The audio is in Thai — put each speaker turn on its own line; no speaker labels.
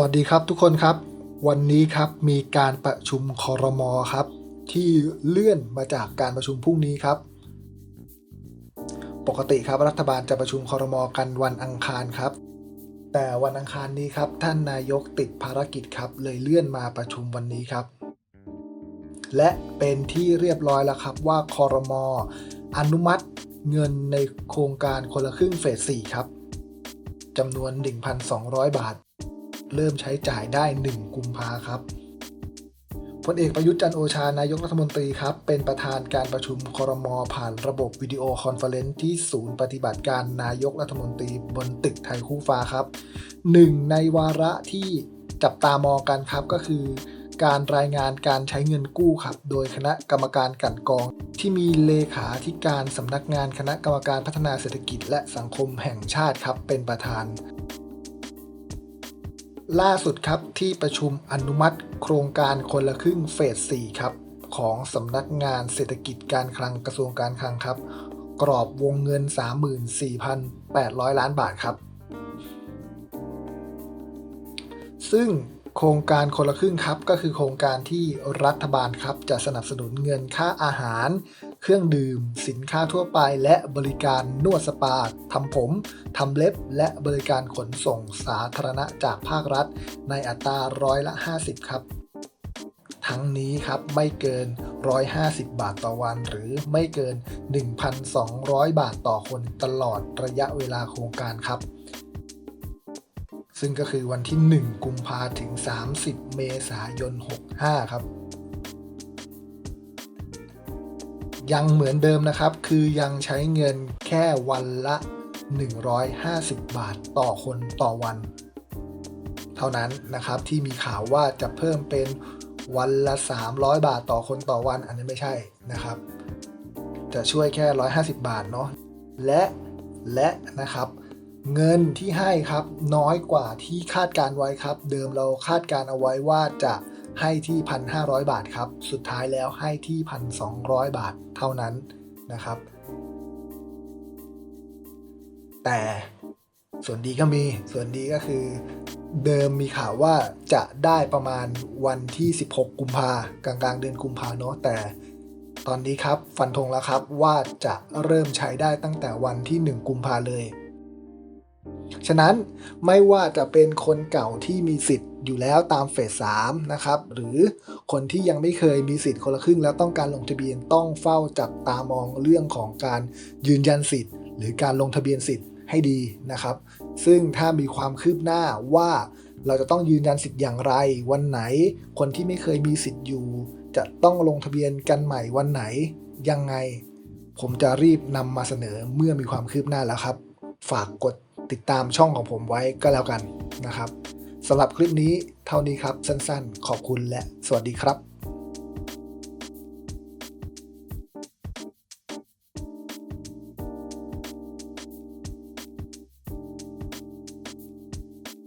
วัสดีครับทุกคนครับ วันนี้ครับมีการประชุมคอรมอครับ ที่เลื่อนมาจากการประชุมพรุ่งนี้ครับ ปกติครับรัฐบาลจะประชุมคอรมอกันวันอังคารครับ แต่วันอังคารนี้ครับ ท่านนายกติดภารกิจครับ เลยเลื่อนมาประชุมวันนี้ครับ และเป็นที่เรียบร้อยแล้วครับว่าคอรมออนุมัติเงินในโครงการคนละครึ่งเฟส4ครับจำนวน 1,200 บาท เริ่มใช้จ่ายได้ 1 กุมภาครับพลเอกประยุทธ์จันโอชานายกรัฐมนตรีครับ เป็นประธานการประชุมครมผ่านระบบวิดีโอคอนเฟอเรนซ์ที่ศูนย์ปฏิบัติการนายกรัฐมนตรีบนตึกไทยคู่ฟ้าครับหนึ่งในวาระที่จับตามองกันครับก็คือ การรายงานการใช้เงินกู้ครับ โดยคณะกรรมการกันกรอง ที่มีเลขาธิการสำนักงานคณะกรรมการพัฒนาเศรษฐกิจ และสังคมแห่งชาติครับเป็นประธาน ล่าสุดครับที่ประชุมอนุมัติ โครงการคนละครึ่งเฟส 4 ครับ ของสำนักงานเศรษฐกิจการคลังกระทรวงการคลังครับ กรอบวงเงิน 34,800 ล้านบาทครับ ซึ่งโครงการคนละครึ่งครับก็คือโครงการที่รัฐบาลครับจะสนับสนุนเงินค่าอาหาร เครื่องดื่ม สินค้าทั่วไป และบริการนวดสปาทำผมทำเล็บ และบริการขนส่งสาธารณะจากภาครัฐ ในอัตราร้อยละ 50 ครับ ทั้งนี้ครับไม่เกิน 150 บาทต่อวัน หรือไม่เกิน 1,200 บาทต่อคนตลอดระยะเวลาโครงการครับซึ่งก็คือวันที่ 1 กุมภาถึง 30 เมษายน 65 ครับ ยังเหมือนเดิมนะครับ คือยังใช้เงินแค่วันละ 150 บาทต่อคนต่อวัน เท่านั้นนะครับที่มีข่าวว่าจะเพิ่มเป็นวันละ 300 บาทต่อคนต่อวัน อันนี้ไม่ใช่นะครับ จะช่วยแค่ 150 บาทเนาะและและนะครับเงินที่ให้ครับน้อยกว่าที่คาดการไว้ครับ เดิมเราคาดการเอาไว้ว่าจะ ให้ที่ 1,500 บาทครับ สุดท้ายแล้วให้ที่ 1,200 บาทเท่านั้นนะครับ แต่ส่วนดีก็มีส่วนดีก็คือเดิมมีข่าวว่าจะได้ประมาณวันที่ 16 กุมภากลางกลางเดือนกุมภาเนาะแต่ตอนนี้ครับฟันธงแล้วครับว่าจะเริ่มใช้ได้ตั้งแต่วันที่ 1 กุมภาเลย ฉะนั้นไม่ว่าจะเป็นคนเก่าที่มีสิทธิ์ อยู่แล้วตามเฟส3นะครับหรือคนที่ยังไม่เคยมีสิทธิ์คนละครึ่ง แล้วต้องการลงทะเบียนต้องเฝ้าจับตามองเรื่องของการยืนยันสิทธิ์ หรือการลงทะเบียนสิทธิ์ให้ดีนะครับ ซึ่งถ้ามีความคืบหน้าว่าเราจะต้องยืนยันสิทธิ์อย่างไร วันไหน คนที่ไม่เคยมีสิทธิ์อยู่ จะต้องลงทะเบียนกันใหม่วันไหนยังไง ผมจะรีบนำมาเสนอเมื่อมีความคืบหน้าแล้วครับ ฝากกดติดตามช่องของผมไว้ก็แล้วกันนะครับ สำหรับคลิปนี้เท่านี้ครับสั้นๆ ขอบคุณและสวัสดีครับ